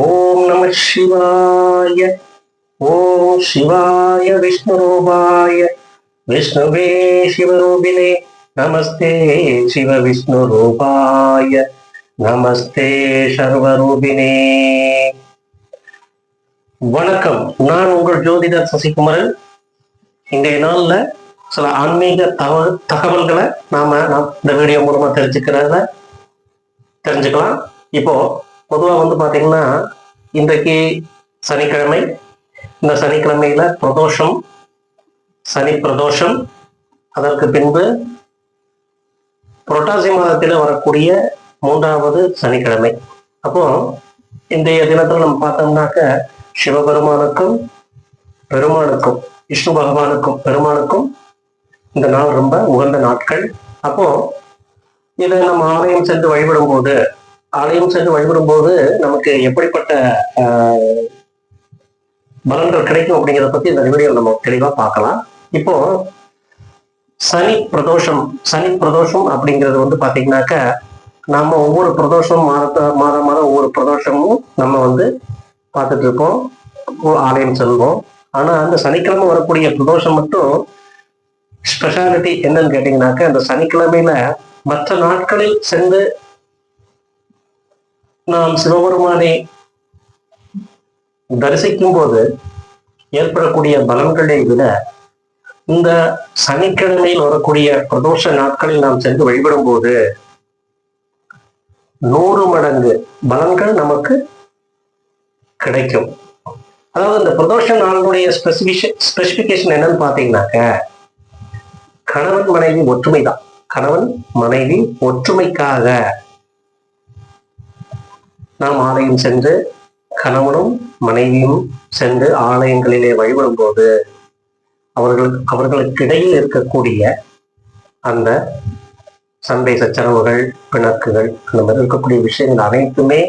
ஓம் நம சிவாய ஓம் சிவாய விஷ்ணுரூபாய விஷ்ணுவே சிவரூபிணே நமஸ்தே சிவ விஷ்ணு ரூபாய நமஸ்தே சர்வரூபிணே வணக்கம். நான் உங்கள் ஜோதிடர் சசிகுமரன். இன்றைய நாளில் சில ஆன்மீக தகவல் தகவல்களை நாம நாம் இந்த வீடியோ மூலமா தெரிஞ்சுக்கிறத தெரிஞ்சுக்கலாம். இப்போ பொதுவா வந்து பாத்தீங்கன்னா இன்றைக்கு சனிக்கிழமை. இந்த சனிக்கிழமையில பிரதோஷம் சனி பிரதோஷம். அதற்கு பின்பு புரட்டாசி மாதத்தில் வரக்கூடிய மூன்றாவது சனிக்கிழமை. அப்போ இன்றைய தினத்தில் நம்ம பார்த்தோம்னாக்க சிவபெருமானுக்கும் பெருமானுக்கும் விஷ்ணு பகவானுக்கும் பெருமானுக்கும் இந்த நாள் ரொம்ப உகந்த நாட்கள். அப்போ இதை நம்ம ஆலயம் சென்று வழிபடும் போது ஆலயம் சென்று வழிபடும் போது நமக்கு எப்படிப்பட்ட பலன்கள் கிடைக்கும் அப்படிங்கிறத பத்தி இந்த வீடியோ நம்ம தெளிவா பார்க்கலாம். இப்போ சனி பிரதோஷம் சனி பிரதோஷம் அப்படிங்கிறது வந்து பாத்தீங்கன்னாக்க நாம ஒவ்வொரு பிரதோஷம் மாத மாதம் மாதம் ஒவ்வொரு பிரதோஷமும் நம்ம வந்து பார்த்துட்டு இருப்போம் ஆலயம் செல்வோம். ஆனா அந்த சனிக்கிழமை வரக்கூடிய பிரதோஷம் மட்டும் ஸ்பெஷாலிட்டி என்னன்னு கேட்டீங்கன்னாக்க அந்த சனிக்கிழமையில மற்ற நாட்களில் சென்று நாம் சிவபெருமானை தரிசிக்கும் போது ஏற்படக்கூடிய பலன்களை விட இந்த சனிக்கிழமையில் வரக்கூடிய பிரதோஷ நாட்களில் நாம் சென்று வழிபடும் போது நூறு மடங்கு பலன்கள் நமக்கு கிடைக்கும். அதாவது இந்த பிரதோஷ நாளுடைய ஸ்பெசிபிகேஷன் ஸ்பெசிபிகேஷன் என்னன்னு பாத்தீங்கன்னாக்க கணவன் மனைவி ஒற்றுமை தான் கணவன் மனைவி ஒற்றுமைக்காக நாம் ஆலயம் சென்று கணவனும் மனைவியும் சென்று ஆலயங்களிலே வழிபடும் போது அவர்கள் அவர்களுக்கு இடையில் இருக்கக்கூடிய அந்த சண்டை சச்சரவுகள் பிணக்குகள் அந்த மாதிரி இருக்கக்கூடிய விஷயங்கள் அனைத்துமே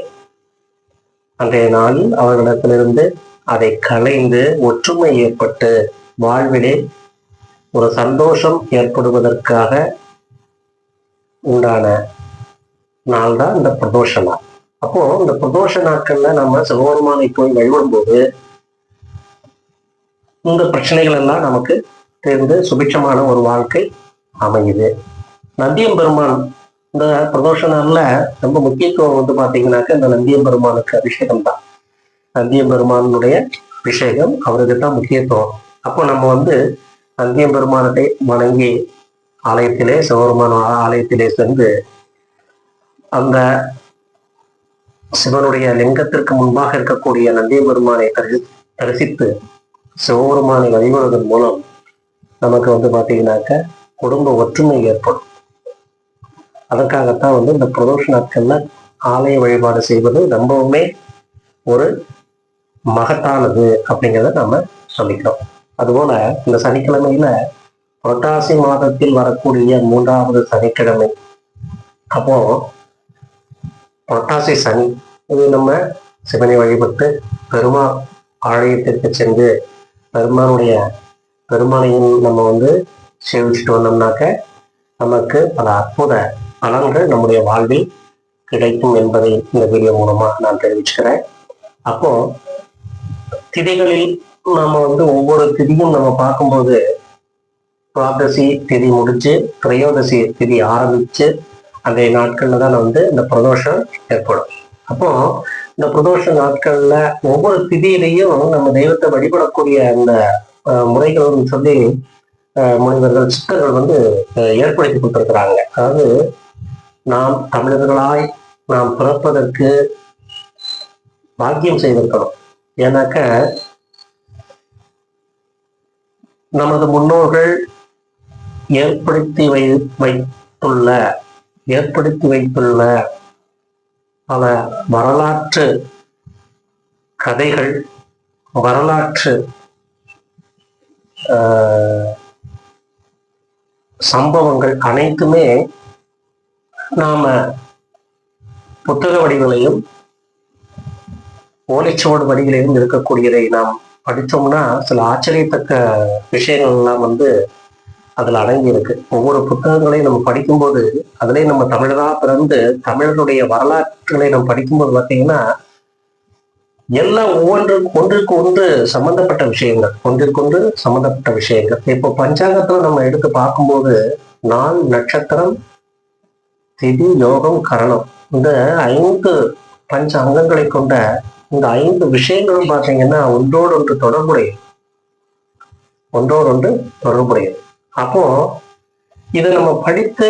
அன்றைய நாளில் அவர்களிடத்திலிருந்து அதை களைந்து ஒற்றுமை ஏற்பட்டு வாழ்விலே ஒரு சந்தோஷம் ஏற்படுவதற்காக உண்டான நாள் தான் இந்த பிரதோஷ நாள். அப்போ இந்த பிரதோஷ நாட்கள்ல நம்ம சிவபெருமானை போய் வழிபடும் போது இந்த பிரச்சனைகள் எல்லாம் நமக்கு தெரிந்து சுபிட்சமான ஒரு வாழ்க்கை அமையுது. நந்தியம் பெருமான் இந்த பிரதோஷ நாள்ல ரொம்ப முக்கியத்துவம் வந்து பாத்தீங்கன்னாக்க இந்த நந்தியம் பெருமானுக்கு அபிஷேகம் தான். நந்தியம் பெருமானுடைய அபிஷேகம் அவருக்கு தான் முக்கியத்துவம். அப்போ நம்ம வந்து நந்தியம் பெருமானத்தை வணங்கி ஆலயத்திலே சிவபெருமான ஆலயத்திலே சென்று அந்த சிவனுடைய லிங்கத்திற்கு முன்பாக இருக்கக்கூடிய நந்தி பெருமானை தரி தரிசித்து சிவபெருமானை வழிபடுவதன் மூலம் நமக்கு வந்து பார்த்தீங்கன்னாக்க குடும்ப ஒற்றுமை ஏற்படும். அதற்காகத்தான் வந்து இந்த பிரதோஷ நாட்கள்ல ஆலய வழிபாடு செய்வது ரொம்பவுமே ஒரு மகத்தானது அப்படிங்கிறத நம்ம சொல்லிக்கிறோம். அதுபோல இந்த சனிக்கிழமையில புரட்டாசி மாதத்தில் வரக்கூடிய மூன்றாவது சனிக்கிழமை. அப்போ புரட்டாசி சனி இது நம்ம சிவனை வழிபட்டு பெருமா ஆலயத்திற்கு சென்று பெருமானுடைய பெருமானையும் நம்ம வந்து சேவிச்சுட்டு வந்தோம்னாக்க நமக்கு பல அற்புத பலன்கள் நம்முடைய வாழ்வில் கிடைக்கும் என்பதை இந்த வீடியோ மூலமா நான் தெரிவிச்சுக்கிறேன். அப்போ திதிகளில் நாம வந்து ஒவ்வொரு திதியும் நம்ம பார்க்கும்போது துவாதசி திதி முடிச்சு திரையோதசி திதி ஆரம்பிச்சு அந்த நாட்கள்ல தான் வந்து இந்த பிரதோஷம் ஏற்படும். அப்போ இந்த பிரதோஷ நாட்கள்ல ஒவ்வொரு திதியிலையும் நம்ம தெய்வத்தை வழிபடக்கூடிய அந்த அஹ், சொல்லி அஹ், முனிவர்கள் சித்தர்கள் வந்து ஏற்படுத்தி கொடுத்திருக்கிறாங்க. அதாவது நாம் தமிழர்களாய் நாம் பிறப்பதற்கு பாக்கியம் செய்திருக்கணும். ஏன்னாக்க நமது முன்னோர்கள் ஏற்படுத்தி வை வைத்துள்ள ஏற்படுத்தி வைத்துள்ள பல வரலாற்று கதைகள் வரலாற்று ஆஹ், சம்பவங்கள் அனைத்துமே நாம புத்தக வடிவிலையும் ஓலைச்சுவடு வடிவிலையும் இருக்கக்கூடியதை நாம் படித்தோம்னா சில ஆச்சரியத்தக்க விஷயங்கள் எல்லாம் வந்து அதுல அடங்கி இருக்கு. ஒவ்வொரு புத்தகங்களையும் நம்ம படிக்கும்போது அதுலயும் நம்ம தமிழரா பிறந்து தமிழருடைய வரலாற்றுகளை நம்ம படிக்கும்போது பார்த்தீங்கன்னா எல்லாம் ஒவ்வொன்று ஒன்றுக்கு ஒன்று சம்பந்தப்பட்ட விஷயங்கள் ஒன்றிற்கு ஒன்று சம்பந்தப்பட்ட விஷயங்கள். இப்போ பஞ்சாங்கத்துல நம்ம எடுத்து பார்க்கும்போது நாள் நட்சத்திரம் திதி யோகம் கரணம். இந்த ஐந்து பஞ்ச அங்கங்களை கொண்ட இந்த ஐந்து விஷயங்களும் பார்த்தீங்கன்னா ஒன்றோடு ஒன்று தொடர்புடையது. ஒன்றோடு ஒன்று தொடர்புடையது. அப்போ இதை நம்ம படித்து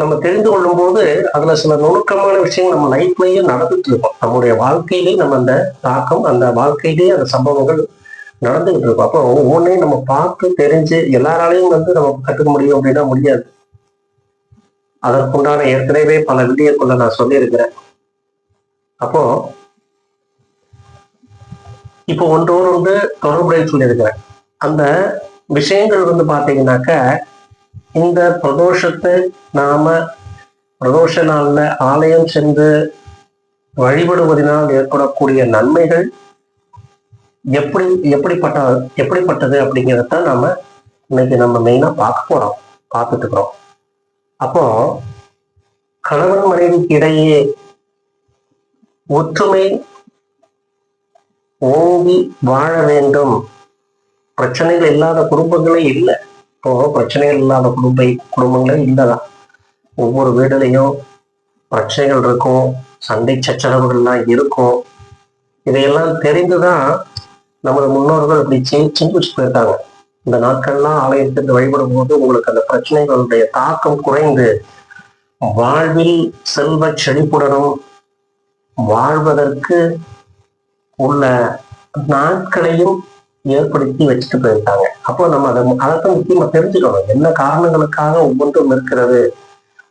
நம்ம தெரிந்து கொள்ளும் போது அதுல சில நுணுக்கமான விஷயங்கள் நம்ம லைஃப்லயும் நடந்துட்டு இருக்கோம். நம்முடைய வாழ்க்கையிலேயே நம்ம அந்த தாக்கம் அந்த வாழ்க்கையிலேயே அந்த சம்பவங்கள் நடந்துகிட்டு இருக்கும். அப்போ ஒவ்வொன்றையும் நம்ம பார்த்து தெரிஞ்சு எல்லாராலையும் வந்து நம்ம கற்றுக்க முடியும் அப்படின்னா முடியாது. அதற்குண்டான ஏற்கனவே பல வீடியோக்குள்ள நான் சொல்லியிருக்கிறேன். அப்போ இப்போ ஒன்றோடு ஒன்று தொடர்புடைய சொல்லியிருக்கிறேன். அந்த விஷயங்கள் வந்து பாத்தீங்கன்னாக்க இந்த பிரதோஷத்தை நாம பிரதோஷ நாள்ல ஆலயம் சென்று வழிபடுவதனால் ஏற்படக்கூடிய நன்மைகள் எப்படி எப்படிப்பட்ட எப்படிப்பட்டது அப்படிங்கிறத நாம இன்னைக்கு நம்ம மெயினா பார்க்க போறோம் பார்த்துட்டு இருக்கிறோம். அப்போ கணவன் மனைவிக்கு இடையே ஒற்றுமை ஓங்கி வாழ வேண்டும். பிரச்சனைகள் இல்லாத குடும்பங்களே இல்லை. இப்போ பிரச்சனைகள் இல்லாத குடும்ப குடும்பங்களே இல்லைதான். ஒவ்வொரு வீடுலையும் பிரச்சனைகள் இருக்கும் சண்டை சச்சரவுகள்லாம் இருக்கும். இதையெல்லாம் தெரிந்துதான் நமது முன்னோர்கள் இப்படி சிந்திச்சு போயிருக்காங்க. இந்த நாட்கள்லாம் ஆலயத்திற்கு வழிபடும் போது உங்களுக்கு அந்த பிரச்சனைகளுடைய தாக்கம் குறைந்து வாழ்வில் செல்வ செழிப்புடனும் வாழ்வதற்கு உள்ள நாட்களையும் ஏற்படுத்தி வச்சுட்டு போயிருக்காங்க. அப்போ நம்ம அதை அதை முக்கியமா தெரிஞ்சுக்கணும். என்ன காரணங்களுக்காக ஒவ்வொன்றும் இருக்கிறது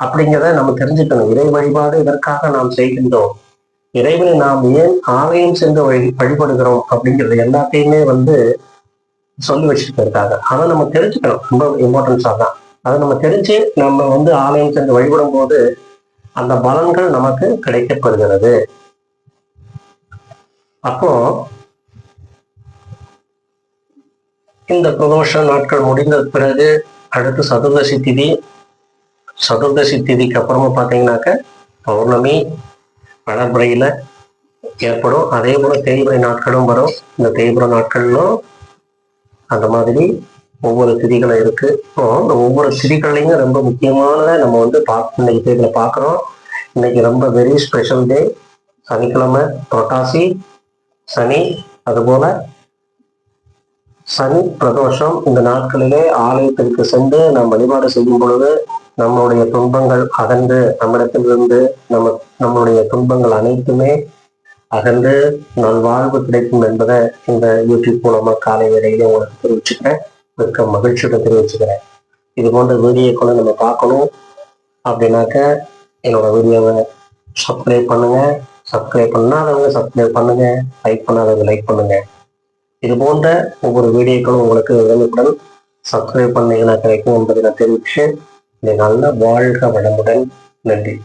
அப்படிங்கிறத நம்ம தெரிஞ்சுக்கணும். இறை வழிபாடு இதற்காக நாம் செய்கின்றோம். இறைவனை நாம் ஏன் ஆலயம் சென்று வழி வழிபடுகிறோம் அப்படிங்கிறது எல்லாத்தையுமே வந்து சொல்லி வச்சுட்டு போயிருக்காங்க. அதை நம்ம தெரிஞ்சுக்கணும். ரொம்ப இம்பார்ட்டன்ஸா தான். அதை நம்ம தெரிஞ்சு நம்ம வந்து ஆலயம் சென்று வழிபடும் போது அந்த பலன்கள் நமக்கு கிடைக்கப்படுகிறது. அப்போ இந்த பிரதோஷ நாட்கள் முடிந்த பிறகு அடுத்து சதுர்தசி திதி. சதுர்தசி திதிக்கு அப்புறமா பார்த்தீங்கன்னாக்க பௌர்ணமி வளர்பிறையில ஏற்படும். அதே போல தேய்பிரை நாட்களும் வரும். இந்த தேய்பிரை நாட்களிலும் அந்த மாதிரி ஒவ்வொரு திதிகளும் இருக்கு. இப்போ இந்த ஒவ்வொரு திதிகளையும் ரொம்ப முக்கியமானதை நம்ம வந்து பா இன்னைக்கு தேதியில பார்க்குறோம். இன்னைக்கு ரொம்ப வெரி ஸ்பெஷல் டே சனிக்கிழமை புரட்டாசி சனி அதுபோல சனி பிரதோஷம் இந்த நாட்களிலே ஆலயத்திற்கு சென்று நாம் வழிபாடு செய்யும் பொழுது நம்மளுடைய துன்பங்கள் அகன்று நம்மிடத்திலிருந்து நம்ம நம்மளுடைய துன்பங்கள் அனைத்துமே அகன்று நல்வாழ்வு கிடைக்கும் என்பதை இந்த யூடியூப் மூலமா காலை வேலையில உங்களுக்கு தெரிவிச்சுக்கிறேன். மிக்க மகிழ்ச்சியோட தெரிவிச்சுக்கிறேன். இது போன்ற வீடியோக்களை நம்ம பார்க்கணும் அப்படின்னாக்க என்னோட வீடியோவை சப்ஸ்கிரைப் பண்ணுங்க. சப்ஸ்கிரைப் பண்ணாதவங்க சப்ஸ்கிரைப் பண்ணுங்க. லைக் பண்ணாதவங்க லைக் பண்ணுங்க. இது போன்ற ஒவ்வொரு வீடியோக்களும் உங்களுக்கு உடனுக்குடன் சப்ஸ்கிரைப் பண்ணீங்கன்னா கிடைக்கும் என்பதை நான் தெரிவிச்சு இந்த நல்ல வாழ்க வளமுடன் நன்றி.